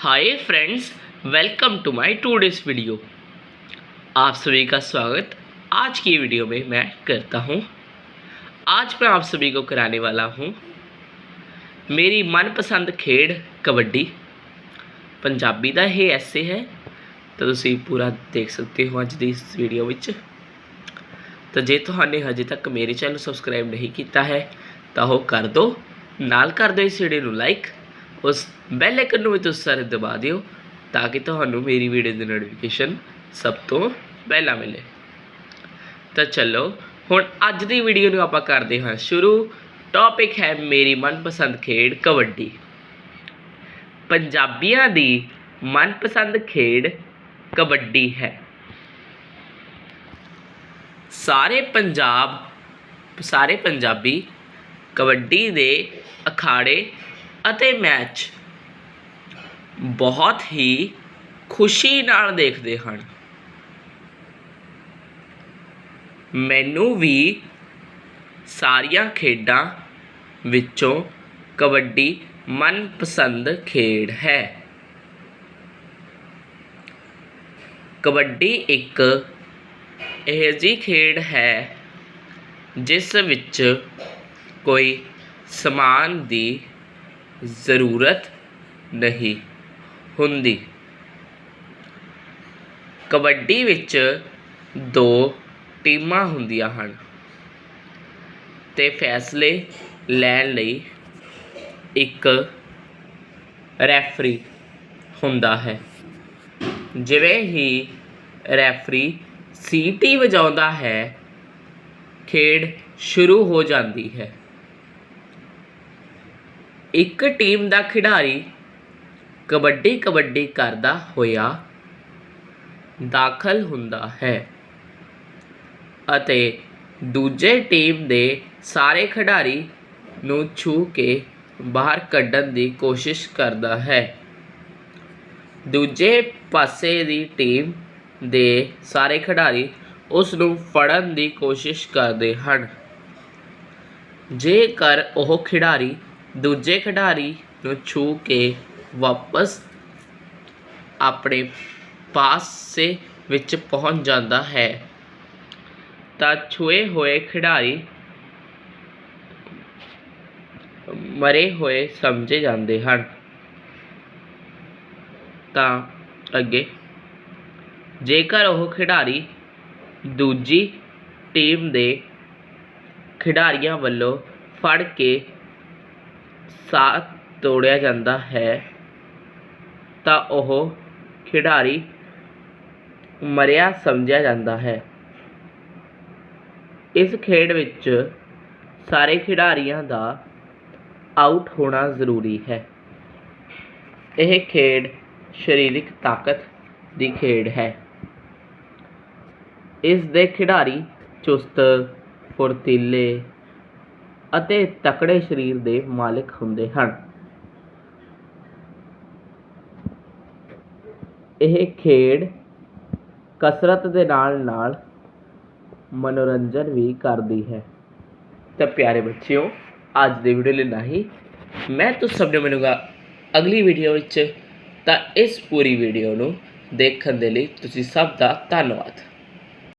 hi friends welcome to my today's video आप सभी का स्वागत आज की वीडियो में मैं करता हूँ आज मैं आप सभी को कराने वाला हूँ ਮੇਰੀ ਮਨਪਸੰਦ ਖੇਡ ਕਬੱਡੀ ਪੰਜਾਬੀ ਦਾ ਇਹ ਐਸੇ ਹੈ ਤਾਂ ਤੁਸੀਂ ਪੂਰਾ ਦੇਖ ਸਕਦੇ ਹੋ ਅੱਜ ਦੀ ਇਸ ਵੀਡੀਓ ਵਿੱਚ ਤਾਂ ਜੇ ਤੁਹਾਨੇ ਹਜੇ ਤੱਕ ਮੇਰੇ ਚੈਨਲ ਨੂੰ ਸਬਸਕ੍ਰਾਈਬ ਨਹੀਂ ਕੀਤਾ ਹੈ ਤਾਂ ਉਹ ਕਰ ਦਿਓ ਨਾਲ ਕਰ ਦਿਓ ਇਸ ਵੀਡੀਓ ਨੂੰ ਲਾਈਕ ਉਸ ਬੈਲ ਆਈਕਨ ਨੂੰ ਵੀ ਤੁਸੀਂ ਸਾਰੇ ਦਬਾ ਦਿਓ ਤਾਂ ਕਿ ਤੁਹਾਨੂੰ ਮੇਰੀ ਵੀਡੀਓ ਦੀ ਨੋਟੀਫਿਕੇਸ਼ਨ ਸਭ ਤੋਂ ਪਹਿਲਾਂ ਮਿਲੇ। ਤਾਂ ਚਲੋ, ਹੁਣ ਅੱਜ ਦੀ ਵੀਡੀਓ ਨੂੰ ਆਪਾਂ ਕਰਦੇ ਹਾਂ ਸ਼ੁਰੂ। ਟੌਪਿਕ ਹੈ ਮੇਰੀ ਮਨਪਸੰਦ ਖੇਡ ਕਬੱਡੀ। ਪੰਜਾਬੀਆਂ ਦੀ ਮਨਪਸੰਦ ਖੇਡ ਕਬੱਡੀ ਹੈ। ਸਾਰੇ ਪੰਜਾਬ, ਸਾਰੇ ਪੰਜਾਬੀ ਕਬੱਡੀ ਦੇ ਅਖਾੜੇ ਅਤੇ ਮੈਚ ਬਹੁਤ ਹੀ ਖੁਸ਼ੀ ਨਾਲ ਦੇਖਦੇ ਹਨ। ਮੈਨੂੰ ਵੀ ਸਾਰੀਆਂ ਖੇਡਾਂ ਵਿੱਚੋਂ ਕਬੱਡੀ ਮਨਪਸੰਦ ਖੇਡ ਹੈ। ਕਬੱਡੀ ਇੱਕ ਇਹੋ ਜਿਹੀ ਖੇਡ ਹੈ ਜਿਸ ਵਿੱਚ ਕੋਈ ਸਮਾਨ ਦੀ ਜ਼ਰੂਰਤ ਨਹੀਂ ਹੁੰਦੀ। ਕਬੱਡੀ ਵਿੱਚ ਦੋ ਟੀਮਾਂ ਹੁੰਦੀਆਂ ਹਨ ਅਤੇ ਫੈਸਲੇ ਲੈਣ ਲਈ ਇੱਕ ਰੈਫਰੀ ਹੁੰਦਾ ਹੈ। ਜਿਵੇਂ ਹੀ ਰੈਫਰੀ ਸੀਟੀ ਵਜਾਉਂਦਾ ਹੈ, ਖੇਡ ਸ਼ੁਰੂ ਹੋ ਜਾਂਦੀ ਹੈ। ਇੱਕ ਟੀਮ ਦਾ ਖਿਡਾਰੀ ਕਬੱਡੀ ਕਬੱਡੀ ਕਰਦਾ ਹੋਇਆ ਦਾਖਲ ਹੁੰਦਾ ਹੈ ਅਤੇ ਦੂਜੇ ਟੀਮ ਦੇ ਸਾਰੇ ਖਿਡਾਰੀ ਨੂੰ ਛੂ ਕੇ ਬਾਹਰ ਕੱਢਣ ਦੀ ਕੋਸ਼ਿਸ਼ ਕਰਦਾ ਹੈ। ਦੂਜੇ ਪਾਸੇ ਦੀ ਟੀਮ ਦੇ ਸਾਰੇ ਖਿਡਾਰੀ ਉਸ ਨੂੰ ਫੜਨ ਦੀ ਕੋਸ਼ਿਸ਼ ਕਰਦੇ ਹਨ। ਜੇਕਰ ਉਹ ਖਿਡਾਰੀ ਦੂਜੇ ਖਿਡਾਰੀ ਨੂੰ ਛੂਹ ਕੇ ਵਾਪਸ ਆਪਣੇ ਪਾਸੇ ਵਿੱਚ ਪਹੁੰਚ ਜਾਂਦਾ ਹੈ। ਤਾਂ ਛੁਏ ਹੋਏ ਖਿਡਾਰੀ ਮਰੇ ਹੋਏ ਸਮਝੇ ਜਾਂਦੇ ਹਨ। ਤਾਂ ਅੱਗੇ, ਜੇਕਰ ਉਹ ਖਿਡਾਰੀ ਦੂਜੀ ਟੀਮ ਦੇ ਖਿਡਾਰੀਆਂ ਵੱਲੋਂ ਫੜ ਕੇ ਸਾਥ ਤੋੜਿਆ ਜਾਂਦਾ ਹੈ, ਤਾਂ ਉਹ ਖਿਡਾਰੀ ਮਰਿਆ ਸਮਝਿਆ ਜਾਂਦਾ ਹੈ। ਇਸ ਖੇਡ ਵਿੱਚ ਸਾਰੇ ਖਿਡਾਰੀਆਂ ਦਾ ਆਊਟ ਹੋਣਾ ਜ਼ਰੂਰੀ ਹੈ। ਇਹ ਖੇਡ ਸਰੀਰਕ ਤਾਕਤ ਦੀ ਖੇਡ ਹੈ। ਇਸ ਦੇ ਖਿਡਾਰੀ ਚੁਸਤ, ਫੁਰਤੀਲੇ ਅਤੇ ਤਕੜੇ ਸਰੀਰ ਦੇ ਮਾਲਕ ਹੁੰਦੇ ਹਨ। ਇਹ ਖੇਡ ਕਸਰਤ ਦੇ ਨਾਲ ਨਾਲ ਮਨੋਰੰਜਨ ਵੀ ਕਰਦੀ ਹੈ। ਤਾਂ ਪਿਆਰੇ ਬੱਚਿਓ, ਅੱਜ ਦੀ ਵੀਡੀਓ ਲਈ ਨਹੀਂ ਮੈਂ ਤੁਮ ਸਭ ਨੂੰ ਮਿਲੂੰਗਾ ਅਗਲੀ ਵੀਡੀਓ ਵਿੱਚ। ਤਾਂ ਇਸ ਪੂਰੀ ਵੀਡੀਓ ਨੂੰ ਦੇਖਣ ਦੇ ਲਈ ਤੁਸੀਂ ਸਭ ਦਾ ਧੰਨਵਾਦ।